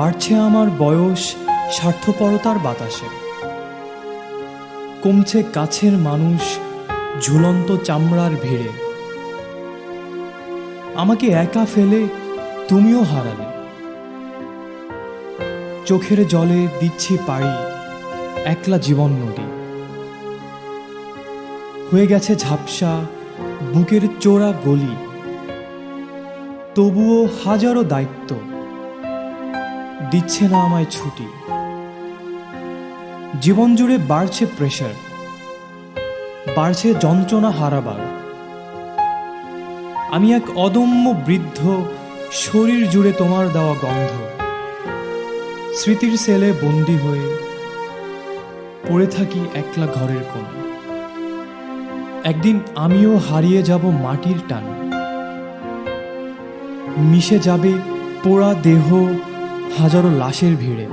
বাড়ছে আমার বয়স, স্বার্থপরতার বাতাসে। কমছে কাছের মানুষ, ঝুলন্ত চামড়ার ভিড়ে। আমাকে একা ফেলে তুমিও হারালে। চোখের জলে দিচ্ছি পাড়ি, একলা জীবন নদী। হয়ে গেছে ঝাপসা, বুকের চোরা গলি। তবুও হাজারো দায়িত্ব দিচ্ছে না আমায় ছুটি। জীবন জুড়ে বাড়ছে প্রেশার বাড়ছে যন্ত্রণা হারাবার। আমি এক অদম্য বৃদ্ধ, শরীর জুড়ে তোমার দেওয়া গন্ধ। স্মৃতির সেলে বন্দি হয়ে পড়ে থাকি একলা ঘরের কোণে। একদিন আমিও হারিয়ে যাব মাটির টানে। মিশে যাবে পোড়া দেহ হাজারো লাশের ভিড়ে।